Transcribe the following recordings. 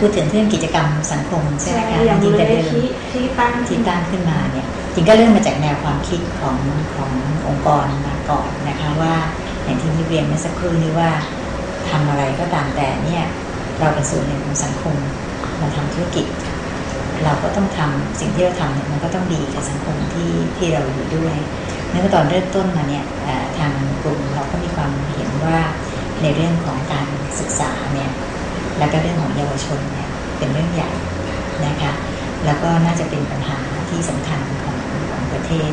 พูดถึงเรื่องกิจกรรมสังคมใช่ไหมคะอย่างจริงเลๆยแต่เดิมที่ที่ตั้งที่ตั้งขึ้นมาเนี่ยจริงก็เริ่มมาจากแนวความคิดของขององค์กรมาก่อนนะคะว่าอย่างที่ที่เรียนเมื่อสักครู่นี้ว่าทำอะไรก็ตามแต่เนี่ยเราเป็นส่วนหนึ่งของสังคมเราทำธุรกิจ เราก็ต้องทำสิ่งที่เราทำเนี่ยมันก็ต้องดีกับสังคมที่ที่เราอยู่ด้วยเมื่อตอนเริ่มต้นมาเนี่ยเอ่อทางกลุ่มเราก็มีความเห็นว่าในเรื่องของการศึกษาเนี่ย แล้วก็เรื่องของเยาวชนเนี่ยเป็นเรื่องใหญ่นะคะแล้วก็น่าจะเป็นปัญหาที่สำคัญของของประเทศ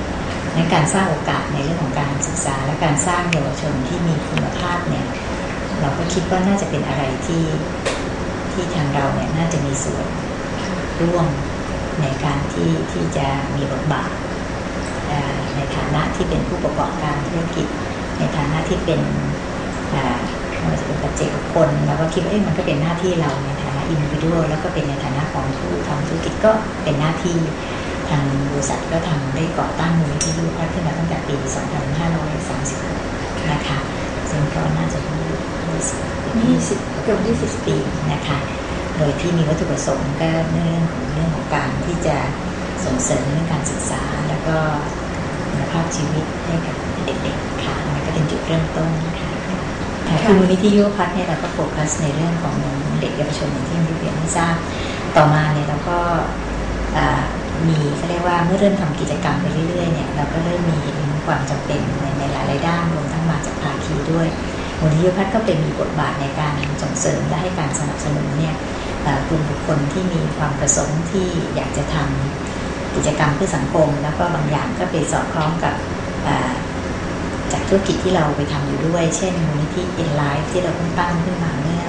ในการสร้างโอกาสในเรื่องของการศึกษา และการสร้างเยาวชนที่มีคุณภาพเนี่ยเราก็คิดว่าน่าจะเป็นอะไรที่ที่ทางเราเนี่ยน่าจะมีส่วนร่วมในการที่ที่จะมีบทบาทในฐานะที่เป็นผู้ประกอบการธุรกิจ ในฐานะที่เป็น เอ่อไม่ว่าจะเป็นปัจเจกบุคคลเราก็คิดว่าเอ๊ะมันก็เป็นหน้าที่เราในฐานะอินดิวแล้วก็เป็นในฐานะของผู้ทำธุรกิจก็เป็นหน้าที่ทางบริษัทก็ทำได้ก่อตั้งมูลนิธิยูพัฒน์ขึ้นมาตั้งแต่ปี 2530นะคะซึ่งก็น่าจะมี20เกือบ20 ปีนะคะ โดยที่มีวัตถุประสงค์ก็เรื่องของเรื่องของการที่จะส่งเสริมเรื่องการศึกษา แล้วก็คุณภาพชีวิตให้กับเด็กๆค่ะมันก็เป็นจุดเริ่มต้นค่ะ ค่ะคือมูลนิธิยุพัฒน์เนี่ยเราก็โฟกัสในเรื่องของเด็กเยาวชนอย่างที่ที่เรียนให้ทราบต่อมาเนี่ยเราก็มีเขาเรียกว่าเมื่อเริ่มทำกิจกรรมไปเรื่อยๆเนี่ยเราก็เริ่มมีเห็นความจำเป็นในในหลายๆด้านรวมทั้งมาจากภาคีด้วยมูลนิธิยุพัฒน์ก็เป็นมีบทบาทในการส่งเสริมและให้การสนับสนุนเนี่ยกลุ่มบุคคลที่มีความประสงค์ที่อยากจะทำกิจกรรมเพื่อสังคม แล้วก็บางอย่างก็ไปสอดคล้องกับ ธุรกิจที่เราไปทำอยู่ด้วย เช่นมูลนิธิ In Life ที่เราเพิ่งตั้งขึ้นมาเมื่อ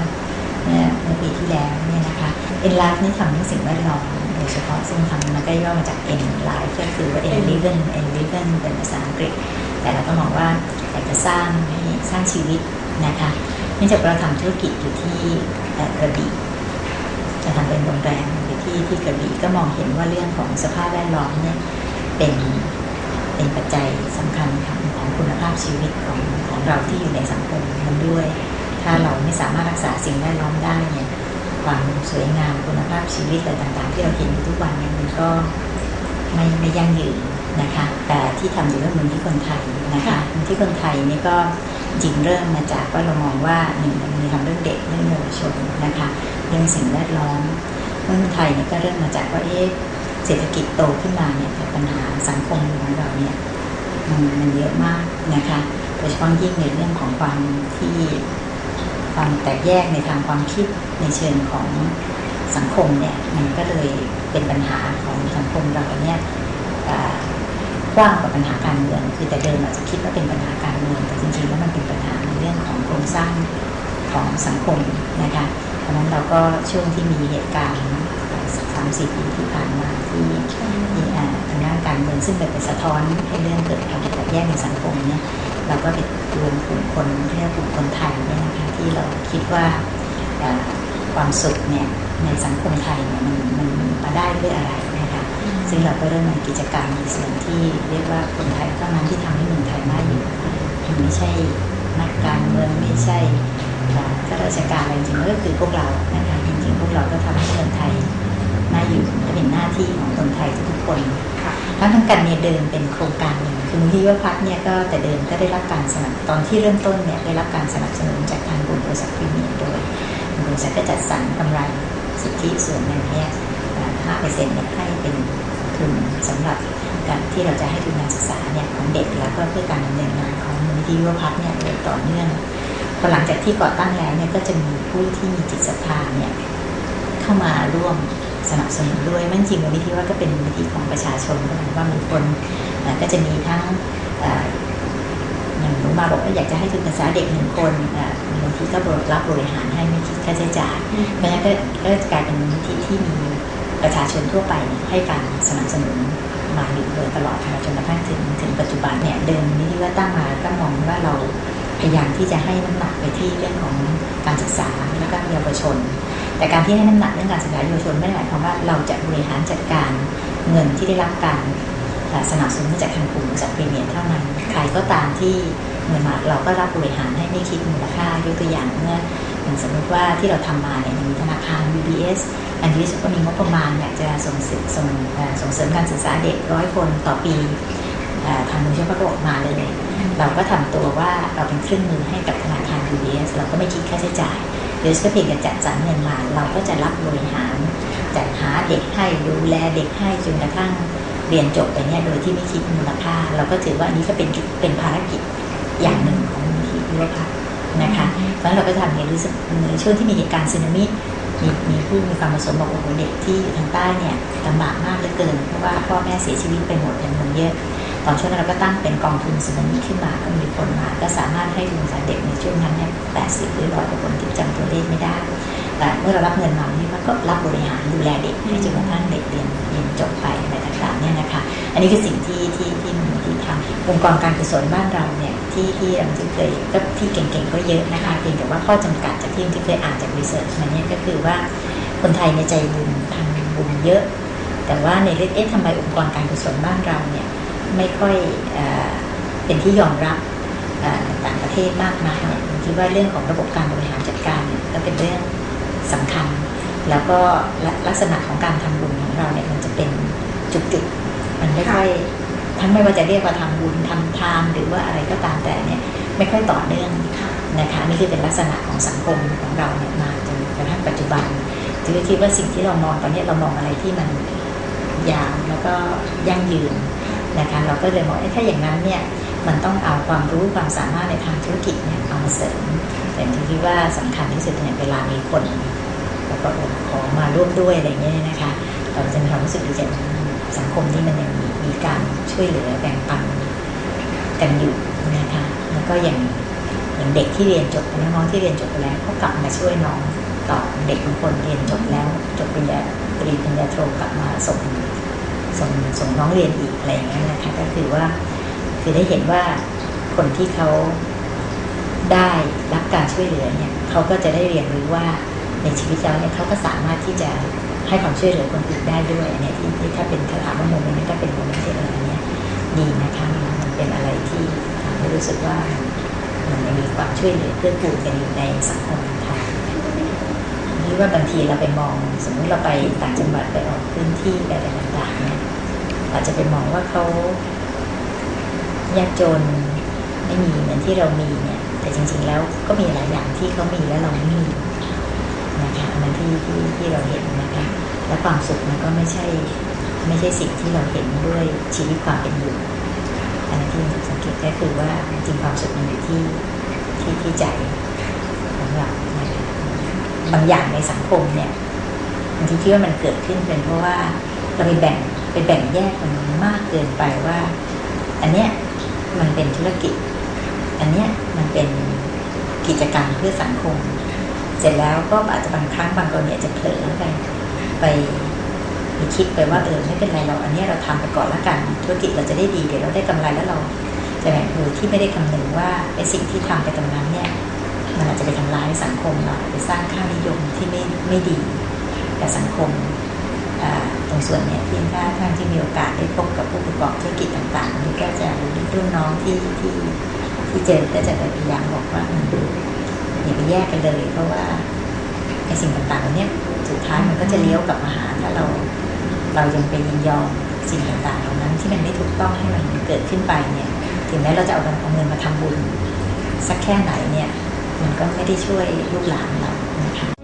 เมื่อเมื่อปีที่แล้วเนี่ยนะคะ In Life นี่ทำเรื่องสิ่งแวดล้อมโดยเฉพาะซึ่งทำมันก็ย่อมาจาก In Life ก็คือว่า In Living In Living เป็นภาษาอังกฤษ แต่เราก็มองว่าอยากจะสร้างให้สร้างชีวิตนะคะเนื่องจากเราทำธุรกิจอยู่ที่กระบี่จะทำเป็นโรงแรมอยู่ที่ที่กระบี่ก็มองเห็นว่าเรื่องของสภาพแวดล้อมเนี่ยเป็น เป็นปัจจัยสำคัญของของคุณภาพชีวิตของของเราที่อยู่ในสังคมนั้นด้วย ถ้าเราไม่สามารถรักษาสิ่งแวดล้อมได้เนี่ยความสวยงามคุณภาพชีวิตอะไรต่างๆ ที่เราเห็นอยู่ทุกวันเนี่ยมันก็ไม่ไม่ยั่งยืนนะคะ แต่ที่ทำอยู่เรื่องมูลที่คนไทยนะคะมูลที่คนไทยนี่ก็จริงเริ่มมาจากว่าเรามองว่าหนึ่งมันมีทำเรื่องเด็กเรื่องเยาวชนนะคะเรื่องสิ่งแวดล้อมเมืองไทยเนี่ยก็เริ่มมาจากว่าเอ๊ะ เศรษฐกิจโตขึ้นมาเนี่ยแต่ปัญหาสังคมของเราเนี่ยมันมันเยอะมากนะคะโดยเฉพาะยิ่งในเรื่องของความที่ความแตกแยกในทางความคิดในเชิงของสังคมเนี่ยมันก็เลยเป็นปัญหาของสังคมเราเนี่ยกว้างกว่าปัญหาการเมืองคือแต่เดิมอาจจะคิดว่าเป็นปัญหาการเมืองแต่จริงๆแล้วมันเป็นปัญหาในเรื่องของโครงสร้างของสังคมนะคะเพราะนั้นเราก็ช่วงที่มีเหตุการณ์ สามสี่ปีที่ผ่านมาที่ที่อ่าทางด้านการเมืองซึ่งเป็นสะท้อนให้เรื่องเกิดความแตกแยกในสังคมเนี่ยเราก็ไปรวมกลุ่มคนเรียกกลุ่มคนไทยเนี่ยนะคะที่เราคิดว่าความสุขเนี่ยในสังคมไทยเนี่ยมันมันมาได้ด้วยอะไรนะคะซึ่งเราก็เริ่มมีกิจกรรมในส่วนที่เรียกว่าคนไทยเท่านั้นที่ทำให้เมืองไทยน่าอยู่มันไม่ใช่นักการเมืองไม่ใช่ข้าราชการอะไรจริงๆก็คือพวกเรานะคะจริงๆพวกเราก็ทำให้คนไทย น่าอยู่และเป็นหน้าที่ของคนไทยทุกๆคนทั้งทั้งกันเนี่ยเดิมเป็นโครงการหนึ่งคือมูลที่ว่าพัฒน์เนี่ยก็แต่เดิมก็ได้รับการสนับตอนที่เริ่มต้นเนี่ยได้รับการสนับสนุนจากทางกลุ่มบริษัทพรีเมียร์โดยบริษัทก็จัดสรรกำไรสิทธิส่วนหนึ่งเนี่ยห้าเปอร์เซ็นต์เนี่ยให้เป็นทุนสำหรับการที่เราจะให้ทุนการศึกษาเนี่ยของเด็กแล้วก็เพื่อการดำเนินงานของมูลนิธิวิวพัฒน์เนี่ยโดยต่อเนื่องพอหลังจากที่ก่อตั้งแล้วเนี่ยก็จะมีผู้ที่มีจิตศรัทธาเนี่ยเข้ามาร่วม สนับสนุนด้วยมันจริงมูลนิธิว่าก็เป็นมูลนิธิของประชาชนก็หมายว่ามีคนก็จะมีทั้งอย่างหนูมาบอกว่าอยากจะให้ทุนการศึกษาเด็กหนึ่งคนเอ่อมูลนิธิก็รับบริหารให้ไม่คิดค่าใช้จ่ายเพราะฉะนั้นก็ก็กลายเป็นมูลนิธิที่มีประชาชนทั่วไปให้การสนับสนุนมาอยู่โดยตลอดมาจนกระทั่งถึงถึงปัจจุบันเนี่ยเดิมมูลนิธิว่าตั้งมาก็มองว่าเรา พยายามที่จะให้น้ำหนักไปที่เรื่องของการศึกษาและก็เยาวชน แต่การที่ให้น้ำหนักเรื่องการศึกษาเยาวชนไม่ได้หมายความว่าเราจะบริหารจัดการเงินที่ได้รับการสนับสนุนมาจากทางกลุ่มบริษัทพรีเมียร์เท่านั้น ใครก็ตามที่เงินมาเราก็รับบริหารให้ไม่คิดมูลค่ายกตัวอย่างเมื่ออย่างสมมติว่าที่เราทำมาเนี่ยมีธนาคาร UBS อันนี้ก็มีงบประมาณอยากจะส่งเสริมส่งเส่งเสริมการศึกษาเด็กร้อยคนต่อปีทางมูลช่วยก็บอกมาเลย เราก็ทำตัวว่าเราเป็นเครื่องมือให้กับธนาคาร UBS เราก็ไม่คิดค่าใช้จ่ายเดี๋ยวก็เพียงแต่จัดสรรเงินมาเราก็จะรับบริหารจัดหาเด็กให้ดูแลเด็กให้จนกระทั่งเรียนจบไปเนี่ยโดยที่ไม่คิดมูลค่า เราก็ถือว่าอันนี้ก็เป็นเป็นภารกิจอย่างหนึ่งของมูลที่ยุวพัฒน์นะคะเพราะฉะนั้นเราก็ทำเนี่ยรู้สึกในช่วงที่มีเหตุการณ์สึนามิมีมีผู้มีความประสงค์บอกว่าโอ้โหเด็กที่อยู่ทางใต้เนี่ยลำบากมากเหลือเกิน เพราะว่าพ่อแม่เสียชีวิตไปหมดจำนวนเยอะ ตอนช่วงนั้นเราก็ตั้งเป็นกองทุนสึนามิขึ้นมาก็มีคนมา ก็สามารถให้ทุนกาเด็กในช่วงนั้นเนี่ยแปดสิบหรือร้อยกว่าคนที่จำตัวเลขไม่ได้ แต่เมื่อเรารับเงินมาเนี่ยมันก็รับบริหารดูแลเด็กให้จนกระทั่งเด็กเรียนเรียนจบไปอะไรต่างๆเนี่ยนะคะ อันนี้คือสิ่งที่ที่ที่มูลที่ทำองค์กรการกุศลบ้านเราเนี่ยที่ที่เราที่เคยก็ที่เก่งๆก็เยอะนะคะเพียงแต่ว่าข้อจำกัดจากที่ที่เคยอ่านจากรีเสิร์ชมาเนี่ยก็คือว่าคนไทยในใจบุญทำบุญเยอะแต่ว่าในเรื่องเอ๊ะทำไมองค์กรการกุศลบ้านเราเนี่ย ไม่ค่อยเอเป็นที่ยอมรับต่างประเทศมากนักเนี่ยผมคิดว่าเรื่องของระบบการบริหารจัดการก็เป็นเรื่องสำคัญ แล้วก็ลักษณะของการทำบุญของเราเนี่ยมันจะเป็นจุดๆมันไม่ค่อยทั้งไม่ว่าจะเรียกว่าทำบุญทำทานหรือว่าอะไรก็ตามแต่เนี่ยไม่ค่อยต่อเนื่องนะคะนี่คือเป็นลักษณะของสังคมของเราเนี่ยมาจนกระทั่งปัจจุบันถือคิดว่าสิ่งที่เรามองตอนนี้เรามองอะไรที่มันยาวแล้วก็ยั่งยืน นะคะเราก็เลยมองเอ๊ะถ้าอย่างนั้นเนี่ยมันต้องเอาความรู้ความสามารถในทางธุรกิจเนี่ยเอามาเสริมแต่ที่ว่าสำคัญที่สุดเนี่ยเวลามีคนแล้วก็ขอมาร่วมด้วยอะไรเงี้ยนะคะเราจะมีความรู้สึกดีใจสังคมที่มันยังมีมการช่วยเหลือแบ่งปันกันอยู่นะคะแล้วก็อย่างอย่างเด็กที่เรียนจบน้องที่เรียนจบไปแล้วเขากลับมาช่วยน้องต่อเด็กบางคนเรียนจบแล้วจบปริญญาตรีปริญญาโทกลับมาส่ง ส่งส่งน้องเรียนอีกอะไรอย่างเงี้ยนะคะก็คือว่าคือได้เห็นว่าคนที่เขาได้รับการช่วยเหลือเนี่ยเขาก็จะได้เรียนรู้ว่าในชีวิตแล้วเนี่ยเขาก็สามารถที่จะให้ความช่วยเหลือคนอื่นได้ด้วยเนี้ยที่ที่ถ้าเป็นถ้าถามว่าโมเมนต์นี้ถ้าเป็นโมเมนต์ที่อะไรเนี้ยดีนะคะมันเป็นอะไรที่ทำให้รู้สึกว่ามันมีความช่วยเหลือเพื่อกูลกันอยู่ในสังคมไทยนี่ ว่าบางทีเราไปมอง สมมติเราไปต่างจังหวัดไปออกพื้นที่อะไรต่างๆเนี่ยอาจจะไปมองว่าเขายากจนไม่มีเหมือนที่เรามีเนี่ย แต่จริง ๆ แล้วก็มีหลายอย่างที่เขามีแล้วเราไม่มีนะคะอันที่ที่ที่เราเห็นนะคะและความสุขมันก็ไม่ใช่ไม่ใช่สิ่งที่เราเห็นด้วยชีวิตความเป็นอยู่อันที่สังเกตก็คือว่าจริงความสุขมันอยู่ที่ที่ที่ใจของเรา บางอย่างในสังคมเนี่ยบางทีคิดว่ามันเกิดขึ้นเป็นเพราะว่าเราไปแบ่งไปแบ่งแยกมันมากเกินไปว่า อันเนี้ยมันเป็นธุรกิจ อันเนี้ยมันเป็นกิจกรรมเพื่อสังคม เสร็จแล้วก็อาจจะบางครั้งบางคนเนี่ยจะเผลอไปไปไปคิดไปว่าเออไม่เป็นไรเราอันนี้เราทำไปก่อนละกันธุรกิจเราจะได้ดีเดี๋ยวเราได้กำไรแล้วเราจะแบ่งมือที่ไม่ได้คำนึงว่าไอ้สิ่งที่ทำไปตรงนั้นเนี่ย มันอาจจะไปทำร้ายสังคมเราไปสร้างค่านิยมที่ไม่ไม่ดีกับสังคมตรงส่วนนี้ที่ถ้าท่านที่มีโอกาสได้พบกับผู้ประกอบธุรกิจต่างๆนี่ก็จะรุ่นน้องที่ที่ที่เจอก็จะพยายามบอกว่าอืมอย่าไปแยกกันเลย เพราะว่าไอ้สิ่งต่างๆเหล่านี้สุดท้ายมันก็จะเลี้ยวกลับมาหาถ้าเราเรายังไปยินยอมสิ่งต่างๆเหล่านั้นที่มันไม่ถูกต้องให้มันเกิดขึ้นไปเนี่ย ถึงแม้เราจะเอาเอาเงินมาทำบุญ สักแค่ไหนเนี่ย มันก็ไม่ได้ช่วยลูกหลานเรานะคะ